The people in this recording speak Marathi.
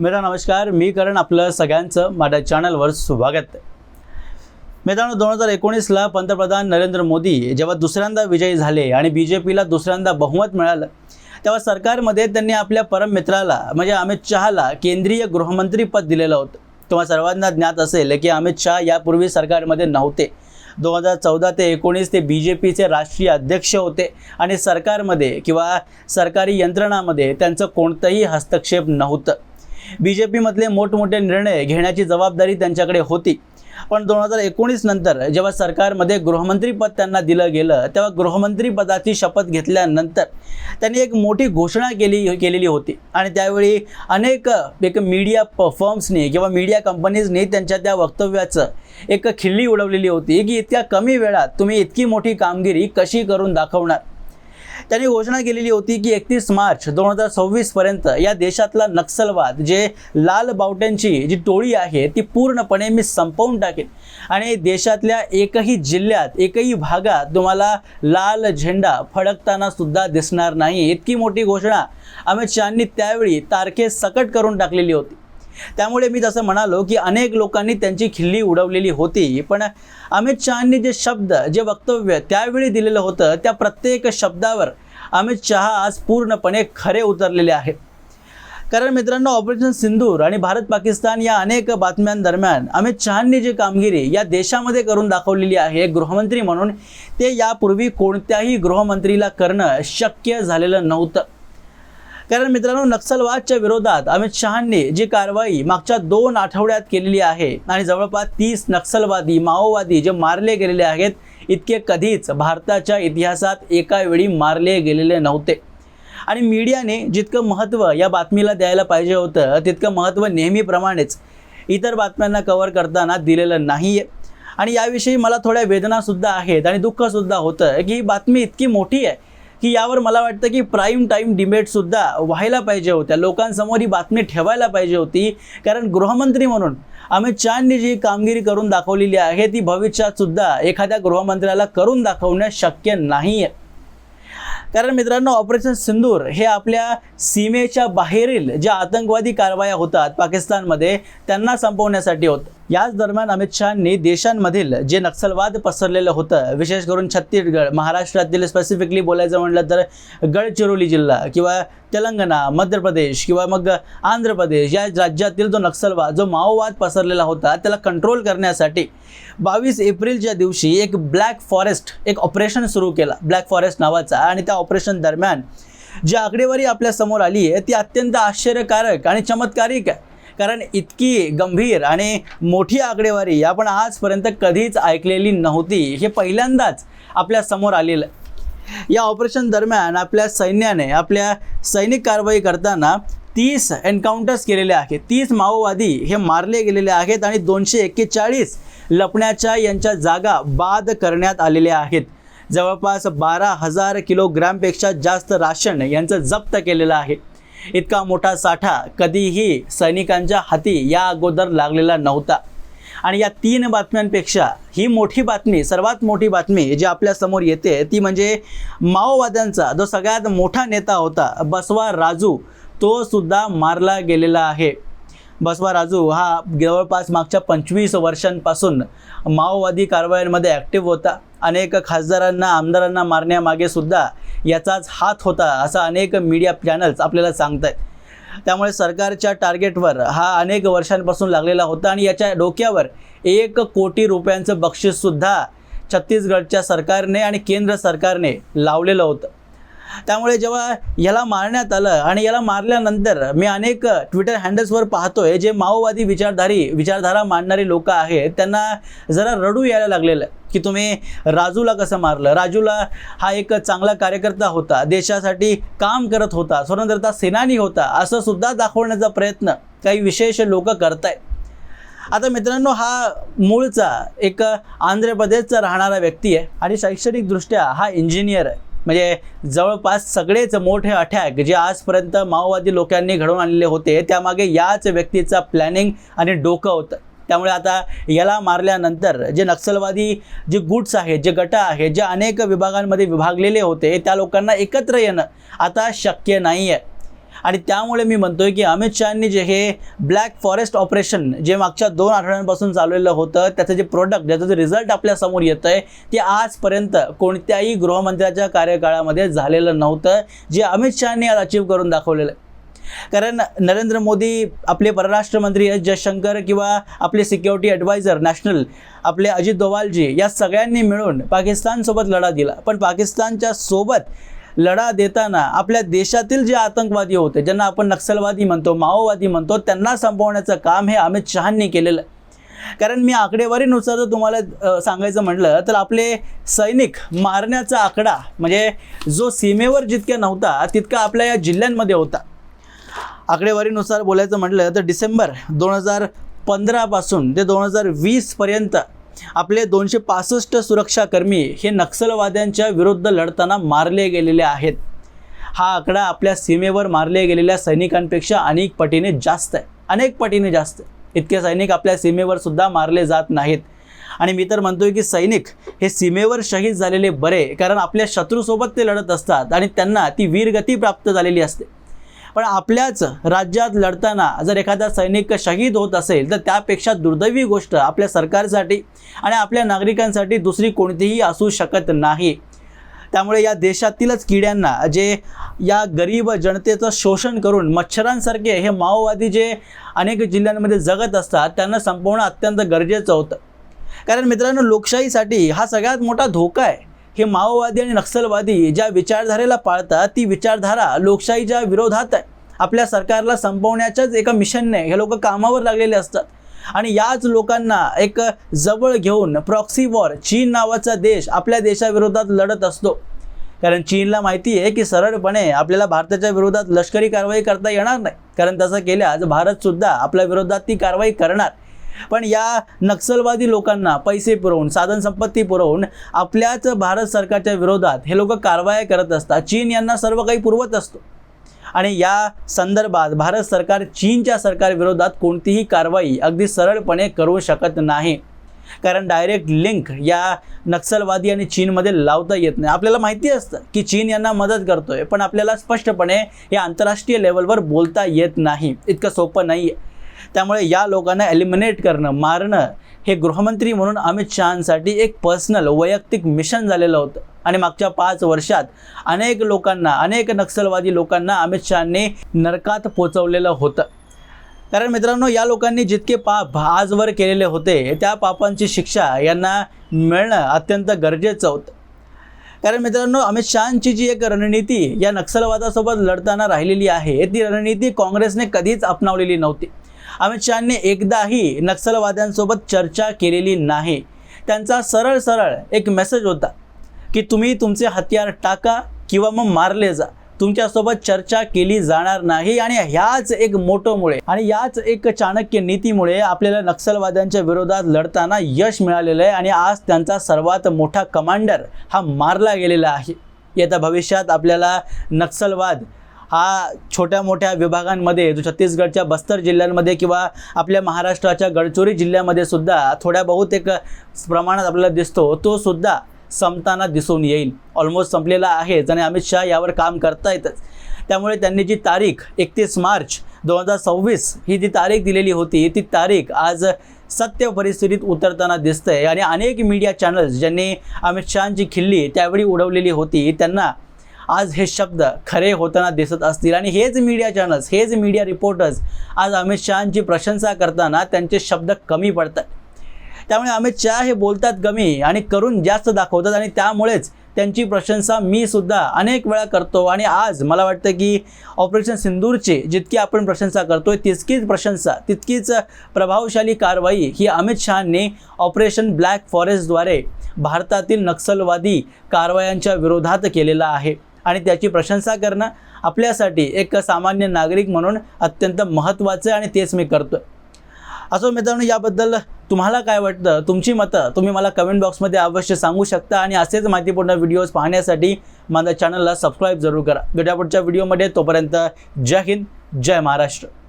मित्रांनो नमस्कार. मी करण आपलं सगळ्यांचं माझ्या चॅनलवर स्वागत आहे. मित्रांनो दोन हजार एकोणीसला पंतप्रधान नरेंद्र मोदी जेव्हा दुसऱ्यांदा विजयी झाले आणि बी जे पीला दुसऱ्यांदा बहुमत मिळालं तेव्हा सरकारमध्ये त्यांनी आपल्या परम मित्राला म्हणजे अमित शहाला केंद्रीय गृहमंत्री पद दिलेलं होतं. तेव्हा सर्वांना ज्ञात असेल की अमित शहा यापूर्वी सरकारमध्ये नव्हते. दोन हजार चौदा ते एकोणीस ते बी जे पीचे राष्ट्रीय अध्यक्ष होते आणि सरकारमध्ये किंवा सरकारी यंत्रणामध्ये त्यांचं कोणतंही हस्तक्षेप नव्हतं. बी जे पीमधले मोठमोठे निर्णय घेण्याची जबाबदारी त्यांच्याकडे होती. पण दोन हजार एकोणीस नंतर जेव्हा सरकारमध्ये गृहमंत्रीपद त्यांना दिलं गेलं तेव्हा गृहमंत्री पदाची शपथ घेतल्यानंतर त्यांनी एक मोठी घोषणा केली केलेली होती. आणि त्यावेळी अनेक एक मीडिया फर्म्सनी किंवा मीडिया कंपनीजनी त्यांच्या त्या वक्तव्याचं एक खिल्ली उडवलेली होती की इतक्या कमी वेळात तुम्ही इतकी मोठी कामगिरी कशी करून दाखवणार? त्यांनी घोषणा केलेली होती की एकतीस मार्च दोन हजार सव्वीसपर्यंत या देशातला नक्षलवाद जे लाल बावट्यांची जी टोळी आहे ती पूर्णपणे मी संपवून टाकेन. आणि देशातल्या एकही जिल्ह्यात एकही भागात तुम्हाला लाल झेंडा फडकताना सुद्धा दिसणार नाही. इतकी मोठी घोषणा अमित शहानी त्यावेळी तारखे सकट करून टाकलेली होती. त्यामुळे मी जसं म्हणालो की अनेक लोकांनी त्यांची खिल्ली उडवलेली होती पण अमित शहानी जे शब्द जे वक्तव्य त्यावेळी दिलेलं होतं त्या प्रत्येक शब्दावर अमित शहा आज पूर्णपणे खरे उतरलेले आहेत. कारण मित्रांनो ऑपरेशन सिंदूर आणि भारत पाकिस्तान या अनेक बातम्यांदरम्यान अमित शहांनी जी कामगिरी या देशामध्ये करून दाखवलेली आहे गृहमंत्री म्हणून ते यापूर्वी कोणत्याही गृहमंत्रीला करणं शक्य झालेलं नव्हतं. कारण मित्रांनो नक्षलवादच्या विरोधात अमित शहांनी जी कारवाई मागच्या दोन आठवड्यात केलेली आहे आणि जवळपास तीस नक्षलवादी माओवादी जे मारले गेलेले आहेत इतके कधीच भारताच्या इतिहासात एका वेळी मारले गेलेले नव्हते. आणि मीडियाने जितकं महत्त्व या बातमीला द्यायला पाहिजे होतं तितकं महत्त्व नेहमीप्रमाणेच इतर बातम्यांना कव्हर करताना दिलेलं नाही आहे आणि याविषयी मला थोड्या वेदनासुद्धा आहेत आणि दुःखसुद्धा होतं की ही बातमी इतकी मोठी आहे की यावर मला वाटतं की प्राईम टाईम डिबेटसुद्धा व्हायला पाहिजे होत्या. लोकांसमोर ही बातमी ठेवायला पाहिजे होती. कारण गृहमंत्री म्हणून अमित शहानी जी कामगिरी करून दाखवलेली आहे ती भविष्यातसुद्धा एखाद्या गृहमंत्र्याला करून दाखवणं शक्य नाही आहे कारण मित्रांनो ऑपरेशन सिंदूर हे आपल्या सीमेच्या बाहेरील ज्या आतंकवादी कारवाया होतात पाकिस्तानमध्ये त्यांना संपवण्यासाठी होतं. याच दरम्यान अमित शहानी देशांमधील जे नक्षलवाद पसरलेलं होतं विशेष करून छत्तीसगड महाराष्ट्रातील स्पेसिफिकली बोलायचं म्हटलं तर गडचिरोली जिल्हा किंवा तेलंगणा मध्य प्रदेश किंवा मग आंध्र प्रदेश या राज्यातील जो नक्षलवाद जो माओवाद पसरलेला होता त्याला कंट्रोल करण्यासाठी बावीस एप्रिलच्या दिवशी एक ब्लॅक फॉरेस्ट एक ऑपरेशन सुरू केला. ब्लॅक फॉरेस्ट नावाचा आणि त्या ऑपरेशन दरम्यान जी आकडेवारी आपल्यासमोर आली आहे ती अत्यंत आश्चर्यकारक आणि चमत्कारिक आहे. कारण इतकी गंभीर आणि मोठी आकडेवारी आपण आजपर्यंत कधीच ऐकलेली नव्हती. हे पहिल्यांदाच आपल्यासमोर आलेलं या ऑपरेशन दरम्यान आपल्या सैन्याने आपल्या सैनिक कारवाई करताना तीस एन्काउंटर्स केलेले आहेत. तीस माओवादी हे मारले गेलेले आहेत आणि दोनशे एक्केचाळीस लपण्याच्या यांच्या जागा बाद करण्यात आलेल्या आहेत. जवळपास बारा हजार किलोग्रॅमपेक्षा जास्त राशन यांचं जप्त केलेलं आहे. इतका मोठा साठा कधीही सैनिकांच्या हाती या अगोदर लागलेला नव्हता. आणि या तीन बातम्यांपेक्षा ही मोठी बातमी सर्वात मोठी बातमी जी आपल्यासमोर येते ती म्हणजे माओवाद्यांचा जो सगळ्यात मोठा नेता होता बसवा राजू तो सुद्धा मारला गेलेला आहे. बसवा राजू हा जवळपास मागच्या पंचवीस वर्षांपासून माओवादी कारवायांमध्ये ॲक्टिव्ह होता. अनेक खासदारांना आमदारांना मारण्यामागे सुद्धा याचाच हात होता असं अनेक मीडिया चॅनल्स आपल्याला सांगत आहेत त्यामुळे सरकारच्या टार्गेटवर हा अनेक वर्षांपासून लागलेला होता आणि याच्या डोक्यावर एक कोटी रुपयांचं बक्षीससुद्धा छत्तीसगडच्या सरकारने आणि केंद्र सरकारने लावलेलं होतं. त्यामुळे जेव्हा याला मारण्यात आलं आणि याला मारल्यानंतर मी अनेक ट्विटर हँडल्सवर पाहतोय जे माओवादी विचारधारी विचारधारा मांडणारी लोक आहेत त्यांना जरा रडू यायला लागलेलं आहे की तुम्ही राजूला कसं मारलं? राजूला हा एक चांगला कार्यकर्ता होता देशासाठी काम करत होता स्वतंत्रता सेनानी होता असं सुद्धा दाखवण्याचा प्रयत्न काही विशेष लोक करतायत. आता मित्रांनो हा मूळचा एक आंध्र प्रदेशचा राहणारा व्यक्ती आहे आणि शैक्षणिकदृष्ट्या हा इंजिनियर आहे. म्हणजे जवळपास सगळेच मोठे अटॅक जे आजपर्यंत माओवादी लोकांनी घडवून आणलेले होते त्यामागे याच व्यक्तीचा प्लॅनिंग आणि डोकं होतं. त्यामुळे आता याला मारल्यानंतर जे नक्षलवादी जे गुट्स आहेत जे गट आहेत जे अनेक विभागांमध्ये विभागलेले होते त्या लोकांना एकत्र येणं आता शक्य नाही आहे आणि त्यामुळे मी म्हणतोय की अमित शहानी जे हे ब्लॅक फॉरेस्ट ऑपरेशन जे मागच्या दोन आठवड्यांपासून चाललेलं होतं त्याचं जे प्रोडक्ट ज्याचं जे रिझल्ट आपल्यासमोर येतं आहे ते आजपर्यंत कोणत्याही गृहमंत्र्याच्या कार्यकाळामध्ये झालेलं नव्हतं जे अमित शहानी आज अचीव करून दाखवलेलं आहे. कारण नरेंद्र मोदी आपले परराष्ट्र मंत्री एस जयशंकर किंवा आपले सिक्युरिटी ॲडवायझर नॅशनल आपले अजित दोवालजी या सगळ्यांनी मिळून पाकिस्तानसोबत लढा दिला. पण पाकिस्तानच्या सोबत लढा देताना आपल्या देशातील जे आतंकवादी होते ज्यांना आपण नक्षलवादी म्हणतो माओवादी म्हणतो त्यांना संपवण्याचं काम हे अमित शहांनी केलेलं आहे. कारण मी आकडेवारीनुसार जर तुम्हाला सांगायचं म्हटलं तर आपले सैनिक मारण्याचा आकडा म्हणजे जो सीमेवर जितक्या नव्हता तितका आपल्या या जिल्ह्यांमध्ये होता. आकडेवारीनुसार बोलायचं म्हटलं तर डिसेंबर दोन हजार पंधरापासून ते दोन हजार वीसपर्यंत आपले दोनशे पासष्ट सुरक्षाकर्मी हे नक्षलवाद्यांच्या विरुद्ध लढताना मारले गेलेले आहेत. हा आकडा आपल्या सीमेवर मारले गेलेल्या सैनिकांपेक्षा अनेक पटीने जास्त आहे. अनेक पटीने जास्त आहे. इतके सैनिक आपल्या सीमेवर सुद्धा मारले जात नाहीत. आणि मी तर म्हणतोय की सैनिक हे सीमेवर शहीद झालेले बरे कारण आपल्या शत्रूसोबत ते लढत असतात आणि त्यांना ती वीरगती प्राप्त झालेली असते. पण आपल्याच राज्यात लढताना जर एखादा सैनिक शहीद होत असेल तर त्यापेक्षा दुर्दैवी गोष्ट आपल्या सरकारसाठी आणि आपल्या नागरिकांसाठी दुसरी कोणतीही असू शकत नाही. त्यामुळे या देशातीलच किड्यांना जे या गरीब जनतेचं शोषण करून मच्छरांसारखे हे माओवादी जे अनेक जिल्ह्यांमध्ये जगत असतात त्यांना संपवणं अत्यंत गरजेचं होतं. कारण मित्रांनो लोकशाहीसाठी हा सगळ्यात मोठा धोका आहे. हे माओवादी आणि नक्षलवादी ज्या विचारधारेला पाळतात ती विचारधारा लोकशाहीच्या विरोधात आहे. आपल्या सरकारला संपवण्याच्याच एका मिशनने हे लोक कामावर लागलेले असतात. आणि याच लोकांना एक जवळ घेऊन प्रॉक्सी वॉर चीन नावाचा देश आपल्या देशाविरोधात लढत असतो. कारण चीनला माहिती आहे की सरळपणे आपल्याला भारताच्या विरोधात लष्करी कारवाई करता येणार नाही. कारण तसं केल्यास भारतसुद्धा आपल्या विरोधात ती कारवाई करणार. पण या नक्षलवादी लोकांना पैसे पुरवून साधन संपत्ती पुरवून आपल्याच भारत सरकारच्या विरोधात हे लोक कारवाया करत असतात. चीन यांना सर्व काही पुरवत असतो. आणि या संदर्भात भारत सरकार चीनच्या सरकारविरोधात कोणतीही कारवाई अगदी सरळपणे करू शकत नाही. कारण डायरेक्ट लिंक या नक्षलवादी आणि चीनमध्ये लावता येत नाही. आपल्याला माहिती असतं की चीन यांना मदत करतोय पण आपल्याला स्पष्टपणे हे आंतरराष्ट्रीय लेवलवर बोलता येत नाही. इतकं सोपं नाही आहे त्यामुळे या लोकांना एलिमिनेट करणं मारणं हे गृहमंत्री म्हणून अमित शहांसाठी एक पर्सनल वैयक्तिक मिशन झालेलं होतं. आणि मागच्या पाच वर्षात अनेक लोकांना अनेक नक्षलवादी लोकांना अमित शहांनी नरकात पोचवलेलं होतं. कारण मित्रांनो या लोकांनी जितके पाप आजवर केलेले होते त्या पापांची शिक्षा यांना मिळणं अत्यंत गरजेचं होतं. कारण मित्रांनो अमित शहांची जी एक रणनीती या नक्षलवादासोबत लढताना राहिलेली आहे ती रणनीती काँग्रेसने कधीच अपनावलेली नव्हती. अमित शहाने एकदाही नक्षलवाद्यांसोबत चर्चा केलेली नाही. त्यांचा सरळ सरळ एक मेसेज होता की तुम्ही तुमचे हत्यार टाका किंवा मग मारले जा. तुमच्यासोबत चर्चा केली जाणार नाही आणि ह्याच एक मोटोमुळे आणि याच एक चाणक्य नीतीमुळे आपल्याला नक्षलवाद्यांच्या विरोधात लढताना यश मिळालेलं आहे आणि आज त्यांचा सर्वात मोठा कमांडर हा मारला गेलेला आहे. येत्या भविष्यात आपल्याला नक्षलवाद हा छोट्या मोठ्या विभागांमध्ये जो छत्तीसगडच्या बस्तर जिल्ह्यांमध्ये किंवा आपल्या महाराष्ट्राच्या गडचिरोली जिल्ह्यामध्ये सुद्धा थोड्या बहुत एक प्रमाणात आपल्याला दिसतो तो सुद्धा संपताना दिसून येईल. ऑलमोस्ट संपलेला आहेच आणि अमित शहा यावर काम करतायतच. त्यामुळे त्यांनी जी तारीख एकतीस मार्च दोन हजार सव्वीस ही जी तारीख दिलेली होती ती तारीख आज सत्य परिस्थितीत उतरताना दिसतंय. आणि अनेक मीडिया चॅनल्स ज्यांनी अमित शहांची खिल्ली त्यावेळी उडवलेली होती त्यांना आज हे शब्द खरे होताना दिसत असतील. आणि हेच मीडिया चॅनल्स हेच मीडिया रिपोर्टर्स आज अमित शहांची प्रशंसा करताना त्यांचे शब्द कमी पडतात. त्यामुळे अमित शहा हे बोलतात कमी आणि करून जास्त दाखवतात आणि त्यामुळेच त्यांची प्रशंसा मी सुद्धा अनेक वेळा करतो. आणि आज मला वाटतं की ऑपरेशन सिंदूरची जितकी आपण प्रशंसा करतोय तितकीच प्रशंसा तितकीच प्रभावशाली कारवाई ही अमित शहांनी ऑपरेशन ब्लॅक फॉरेस्टद्वारे भारतातील नक्षलवादी कारवायांच्या विरोधात केलेला आहे. आणि त्याची प्रशंसा करणं आपल्यासाठी एक सामान्य नागरिक म्हणून अत्यंत महत्त्वाचं आहे आणि तेच मी करतो असो मित्रांनो याबद्दल तुम्हाला काय वाटतं? तुमची मतं तुम्ही मला कमेंट बॉक्समध्ये अवश्य सांगू शकता आणि असेच माहितीपूर्ण व्हिडिओज पाहण्यासाठी माझ्या चॅनलला सबस्क्राईब जरूर करा. भेटा पुढच्या व्हिडिओमध्ये तोपर्यंत जय हिंद जय महाराष्ट्र.